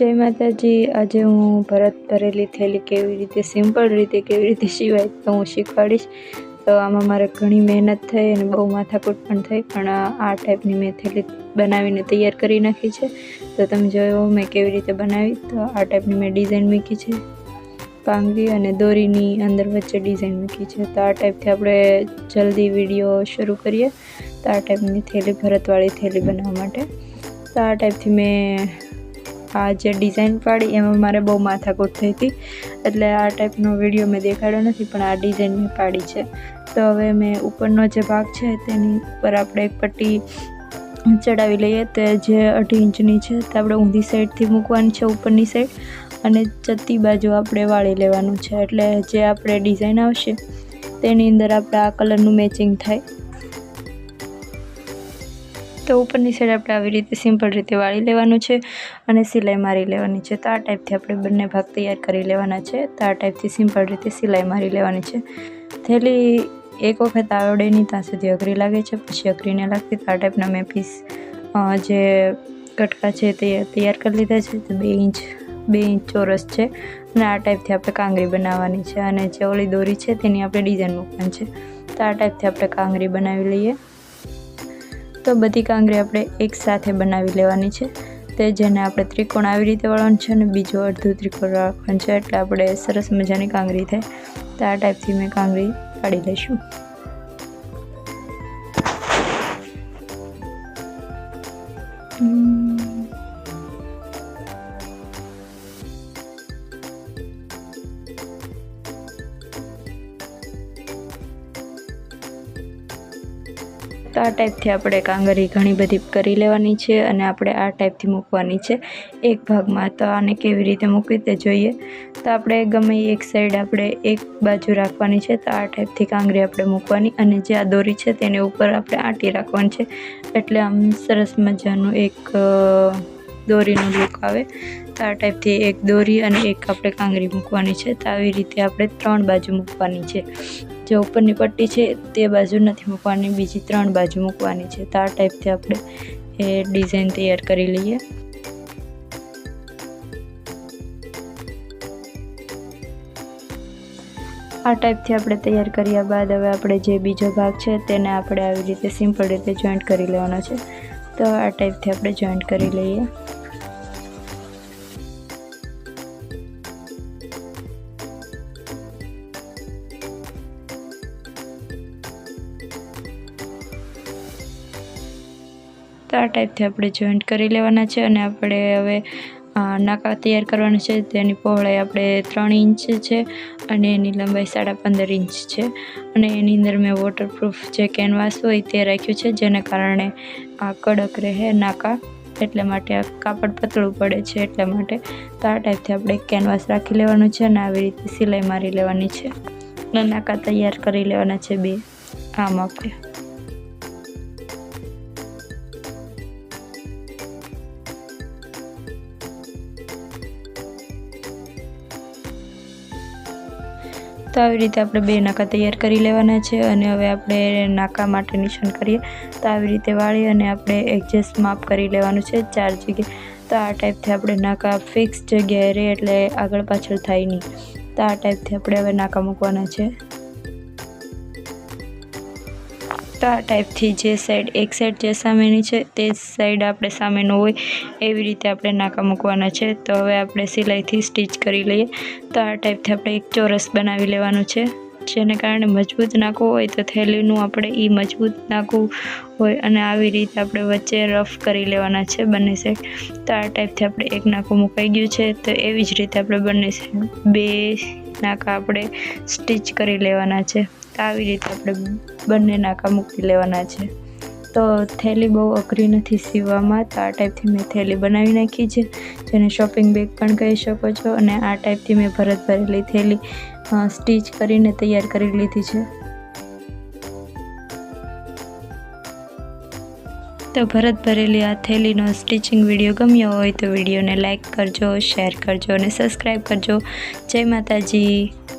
જય માતાજી. આજે હું ભરત ભરેલી થેલી કેવી રીતે, સિમ્પલ રીતે કેવી રીતે સિવાય તો હું શીખવાડીશ. તો આમાં મારે ઘણી મહેનત થઈ અને બહુ માથાકૂટ પણ થઈ, પણ આ ટાઈપની મેં થેલી બનાવીને તૈયાર કરી નાખી છે. તો તમે જોયો મેં કેવી રીતે બનાવી. તો આ ટાઈપની મેં ડિઝાઇન મૂકી છે. કાંગરી અને દોરીની અંદર વચ્ચે ડિઝાઇન મૂકી છે. તો આ ટાઈપથી આપણે જલ્દી વીડિયો શરૂ કરીએ. તો આ ટાઈપની થેલી ભરતવાળી થેલી બનાવવા માટે. તો આ ટાઈપથી મેં આ જે ડિઝાઇન પાડી એમાં મારે બહુ માથાકૂટ થઈ હતી. એટલે આ ટાઈપનો વીડિયો મેં દેખાડ્યો નથી, પણ આ ડિઝાઇન મેં પાડી છે. તો હવે મેં ઉપરનો જે ભાગ છે, તેની ઉપર આપણે એક પટ્ટી ચડાવી લઈએ, તે જે અઢી ઇંચની છે, તે આપણે ઊંધી સાઈડથી મૂકવાની છે, ઉપરની સાઈડ અને જતી બાજુ આપણે વાળી લેવાનું છે. એટલે જે આપણે ડિઝાઇન આવશે, તેની અંદર આપણે આ કલરનું મેચિંગ થાય. તો ઉપરની સાઈડ આપણે આવી રીતે સિમ્પલ રીતે વાળી લેવાનું છે અને સિલાઈ મારી લેવાની છે. તો આ ટાઈપથી આપણે બંને ભાગ તૈયાર કરી લેવાના છે. તો આ ટાઈપથી સિમ્પલ રીતે સિલાઈ મારી લેવાની છે. થેલી એક વખત આવડે નહીં ત્યાં સુધી અઘરી લાગે છે, પછી અઘરીને લાગતી તો આ ટાઈપના મેં પીસ જે કટકા છે તે તૈયાર કરી લીધા છે. તો બે ઇંચ બે ઇંચ ચોરસ છે અને આ ટાઈપથી આપણે કાંગરી બનાવવાની છે અને જે ઓલી દોરી છે તેની આપણે ડિઝાઇન મૂકવાની છે. તો આ ટાઈપથી આપણે કાંગરી બનાવી લઈએ. તો બધી કાંગરી આપણે એક સાથે બનાવી લેવાની છે. તે જેને આપણે ત્રિકોણ આવી રીતે વળવાનું છે અને બીજો અડધું ત્રિકોણ રાખવાનું છે. એટલે આપણે સરસ મજાની કાંગરી થાય. તો આ ટાઈપથી મેં કાંગરી કાઢી લઈશું. તો આ ટાઈપથી આપણે કાંગરી ઘણી બધી કરી લેવાની છે અને આપણે આ ટાઈપથી મૂકવાની છે એક ભાગમાં. તો આને કેવી રીતે મૂકવી તે જોઈએ. તો આપણે ગમે એક સાઈડ આપણે એક બાજુ રાખવાની છે, તો આ ટાઈપથી કાંગરી આપણે મૂકવાની અને જે આ દોરી છે તેની ઉપર આપણે આંટી રાખવાની છે. એટલે આમ સરસ મજાનું એક દોરીનું લુક આવે. તો આ ટાઈપથી એક દોરી અને એક આપણે કાંગરી મૂકવાની છે. તો આવી રીતે આપણે ત્રણ બાજુ મૂકવાની છે. જે ઉપરની પટ્ટી છે તે બાજુ નથી મૂકવાની, બીજી ત્રણ બાજુ મૂકવાની છે. તો આ ટાઈપથી આપણે એ ડિઝાઇન તૈયાર કરી લઈએ. આ ટાઈપથી આપણે તૈયાર કર્યા બાદ હવે આપણે જે બીજો ભાગ છે તેને આપણે આવી રીતે સિમ્પલ રીતે જોઈન્ટ કરી લેવાનો છે. તો આ ટાઈપથી આપણે જોઈન્ટ કરી લઈએ. આ ટાઈપથી આપણે જોઈન્ટ કરી લેવાના છે અને આપણે હવે નાકા તૈયાર કરવાના છે. તેની પહોળાઈ આપણે ત્રણ ઇંચ છે અને એની લંબાઈ સાડા પંદર ઇંચ છે. અને એની અંદર મેં વોટરપ્રૂફ જે કેનવાસ હોય તે રાખ્યું છે, જેને કારણે આ કડક રહે નાકા. એટલે માટે આ કાપડ પતળું પડે છે, એટલા માટે તો આ ટાઈપથી આપણે કેનવાસ રાખી લેવાનું છે અને આવી રીતે સિલાઈ મારી લેવાની છે. અને નાકા તૈયાર કરી લેવાના છે બે. આમ આપણે. તો આવી રીતે આપણે બે નાકા તૈયાર કરી લેવાના છે અને હવે આપણે નાકા માટે નિશાન કરીએ. તો આવી રીતે વાળી અને આપણે એડજસ્ટ માપ કરી લેવાનું છે ચાર જગ્યાએ. તો આ ટાઈપથી આપણે નાકા ફિક્સ જગ્યાએ રહે એટલે આગળ પાછળ થાય નહીં. તો આ ટાઈપથી આપણે હવે નાકા મૂકવાના છે. તો ટાઈપથી જે સાઈડ એક સાઈડ જે સામેની છે તે સાઈડ આપણે સામેનું હોય, એવી રીતે આપણે નાકા મૂકવાના છે. તો હવે આપણે સિલાઈથી સ્ટીચ કરી લઈએ. તો આ ટાઈપથી આપણે એક ચોરસ બનાવી લેવાનું છે. જેને કારણે મજબૂત નાખવું હોય તો થેલીનું આપણે એ મજબૂત નાખવું હોય અને આવી રીતે આપણે વચ્ચે રફ કરી લેવાના છે બંને સાઈડ તો આ ટાઈપથી આપણે એક નાકું મુકાઈ ગયું છે. તો એવી જ રીતે આપણે બંને સાઈડ બે નાકા આપણે સ્ટિચ કરી લેવાના છે આવી રીતે આપણે બંને નાકા મૂકી લેવાના છે. તો થેલી બહુ અઘરી નથી સીવવામાં, તો આ ટાઈપથી મેં થેલી બનાવી નાખી છે. જેને શોપિંગ બેગ પણ કહી શકો છો, અને આ ટાઈપથી મેં ભરત ભરેલી થેલી સ્ટિચ કરીને તૈયાર કરી લીધી છે. તો ભરત ભરેલી આ થેલીનો સ્ટિચિંગ વીડિયો ગમ્યો હોય તો વિડીયોને લાઇક કરજો શેર કરજો અને સબસ્ક્રાઈબ કરજો. જય માતાજી.